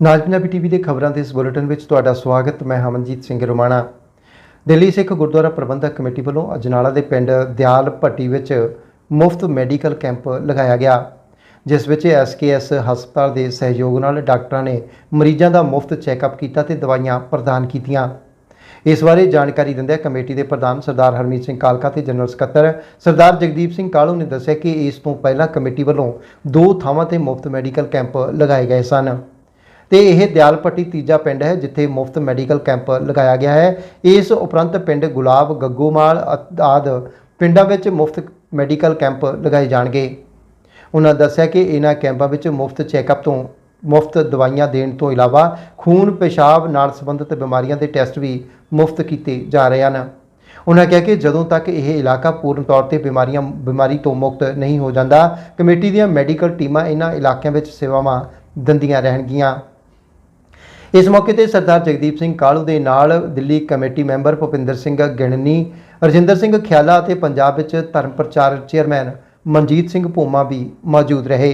ਨਾਜ Punjabi TV ਦੇ ਖਬਰਾਂ ਦੇ ਇਸ ਬੁਲੇਟਿਨ ਵਿੱਚ ਤੁਹਾਡਾ ਸਵਾਗਤ, ਮੈਂ ਹਮਨਜੀਤ ਸਿੰਘ ਰੋਮਾਣਾ। ਦਿੱਲੀ ਸਿੱਖ ਗੁਰਦੁਆਰਾ ਪ੍ਰਬੰਧਕ ਕਮੇਟੀ ਵੱਲੋਂ ਅਜਨਾਲਾ ਦੇ ਪਿੰਡ ਦਿਆਲ ਭੱਟੀ ਵਿੱਚ ਮੁਫਤ ਮੈਡੀਕਲ ਕੈਂਪ ਲਗਾਇਆ ਗਿਆ, ਜਿਸ ਵਿੱਚ ਐਸਕੇਐਸ ਹਸਪਤਾਲ ਦੇ ਸਹਿਯੋਗ ਨਾਲ ਡਾਕਟਰਾਂ ਨੇ ਮਰੀਜ਼ਾਂ ਦਾ ਮੁਫਤ ਚੈੱਕਅਪ ਕੀਤਾ ਤੇ ਦਵਾਈਆਂ ਪ੍ਰਦਾਨ ਕੀਤੀਆਂ। ਇਸ ਬਾਰੇ ਜਾਣਕਾਰੀ ਦਿੰਦਿਆਂ ਕਮੇਟੀ ਦੇ ਪ੍ਰਧਾਨ ਸਰਦਾਰ ਹਰਮੀਤ ਸਿੰਘ ਕਾਲਕਾ ਤੇ ਜਨਰਲ ਸਕੱਤਰ ਸਰਦਾਰ ਜਗਦੀਪ ਸਿੰਘ ਕਾਲੂ ਨੇ ਦੱਸਿਆ ਕਿ ਇਸ ਤੋਂ ਪਹਿਲਾਂ ਕਮੇਟੀ ਵੱਲੋਂ ਦੋ ਥਾਵਾਂ ਤੇ ਮੁਫਤ ਮੈਡੀਕਲ ਕੈਂਪ ਲਗਾਏ ਗਏ ਸਨ। ਤੇ ਇਹ ਦਿਆਲਪੱਟੀ ਤੀਜਾ ਪਿੰਡ ਹੈ, ਜਿੱਥੇ ਮੁਫਤ ਮੈਡੀਕਲ ਕੈਂਪ ਲਗਾਇਆ ਗਿਆ ਹੈ। ਇਸ ਉਪਰੰਤ ਪਿੰਡ ਗੁਲਾਬ ਗੱਗੋਮਾਲ ਅ- ਆਦਿ ਪਿੰਡਾਂ ਵਿੱਚ ਮੁਫਤ ਮੈਡੀਕਲ ਕੈਂਪ ਲਗਾਏ ਜਾਣਗੇ। ਉਹਨਾਂ ਦੱਸਿਆ ਕਿ ਇਹਨਾਂ ਕੈਂਪਾਂ ਵਿੱਚ ਮੁਫਤ ਚੈੱਕਅਪ ਤੋਂ ਮੁਫਤ ਦਵਾਈਆਂ ਦੇਣ ਤੋਂ ਇਲਾਵਾ ਖੂਨ, ਪਿਸ਼ਾਬ ਨਾਲ ਸੰਬੰਧਿਤ ਬਿਮਾਰੀਆਂ ਦੇ ਟੈਸਟ ਵੀ ਮੁਫਤ ਕੀਤੇ ਜਾ ਰਹੇ ਹਨ। ਉਹਨਾਂ ਕਿਹਾ ਕਿ ਜਦੋਂ ਤੱਕ ਇਹ ਇਲਾਕਾ ਪੂਰਨ ਤੌਰ ਤੇ ਬਿਮਾਰੀਆਂ, ਬਿਮਾਰੀ ਤੋਂ ਮੁਕਤ ਨਹੀਂ ਹੋ ਜਾਂਦਾ, ਕਮੇਟੀ ਦੀਆਂ ਮੈਡੀਕਲ ਟੀਮਾਂ ਇਹਨਾਂ ਇਲਾਕਿਆਂ ਵਿੱਚ ਸੇਵਾਵਾਂ ਦਿੰਦੀਆਂ ਰਹਿਣਗੀਆਂ। ਇਸ ਮੌਕੇ ਤੇ ਸਰਦਾਰ ਜਗਦੀਪ ਸਿੰਘ ਕਾਲੂ ਦੇ ਨਾਲ ਦਿੱਲੀ ਕਮੇਟੀ ਮੈਂਬਰ ਭੁਪਿੰਦਰ ਸਿੰਘ ਗਿਣਨੀ, ਰਜਿੰਦਰ ਸਿੰਘ ਖਿਆਲਾ ਅਤੇ ਪੰਜਾਬ ਵਿੱਚ ਧਰਮ ਪ੍ਰਚਾਰ ਚੇਅਰਮੈਨ ਮਨਜੀਤ ਸਿੰਘ ਭੂਮਾ ਵੀ ਮੌਜੂਦ ਰਹੇ।